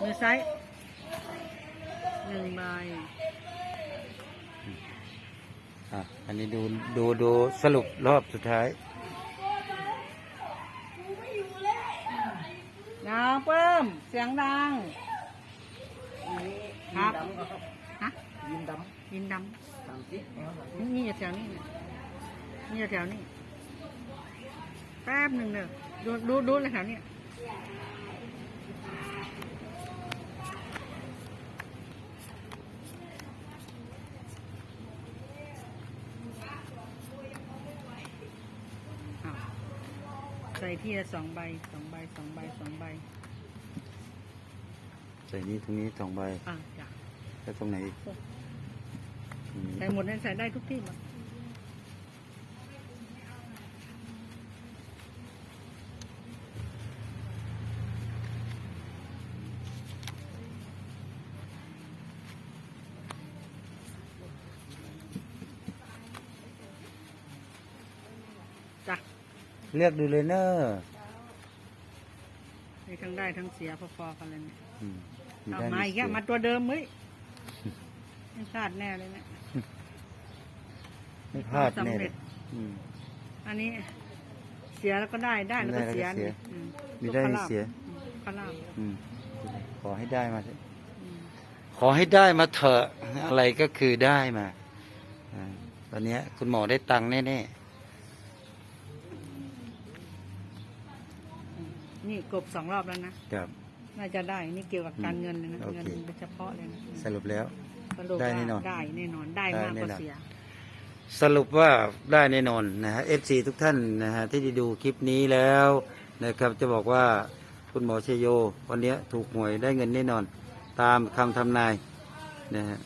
มือซ้ายหนึ่งใบอะอันนี้ดูดูดูสรุปรอบสุดท้ายดังเพิ่มเสียงดัง ครับฮะยินดยินดำสามสิบเอาสามสิบำนี่อยู่แถวนี้เนี่ยนี่อยู่แถวนี้แป๊บหนึ่งเนอะดูดูดูเลยแถวเนี้ยอ้าว ใส่ที่ละสองใบสองใบสองใบสองใบใส่นี้ตรงนี้สองใบอะจ้ะแล้วตรงไหนอีกตรงนี้ใส่หมดนั้นใส่ได้ทุกที่หมดจ้ะ เลือกดูเลยเนอะมีทั้งได้ทั้งเสียพอๆกันเลยเนี่ยอืมเอาได้มาอีกแล้วเสียมาตัวเดิมเฮ้ยไม่พลาดแน่เลยเนี่ย ไม่พลาดแน่สำเลเร็ยจ อืม อันนี้เสียแล้วก็ได้ได้แล้วก็ได้แล้วก็เสียเสียนี่อืมีได้มีพระรามเสีย อืมพระรามอืมขอให้ได้มาเถอะอืมขอให้ได้มาเถอะอะไรก็คือได้มาอ่าตอนเนี้ย คุณหมอได้ตังค์แน่ นี่กบสองรอบแล้วนะๆครับ น่าจะได้นี่เกี่ยวกับการเงินเลยนะโอเค เงินโดยเฉพาะเลยนะสรุปแล้ว สรุปได้ว่าแน่นอนได้แน่นอนได้ได้มากกว่าแน่นอน เสีย สรุปว่าได้แน่นอนนะฮะ FC ทุกท่านนะฮะที่ได้ดูคลิปนี้แล้วนะครับจะบอกว่าคุณหมอชยโย วันเนี้ยถูกหวยได้เงินแน่นอน ตามคำทำนายนะฮะ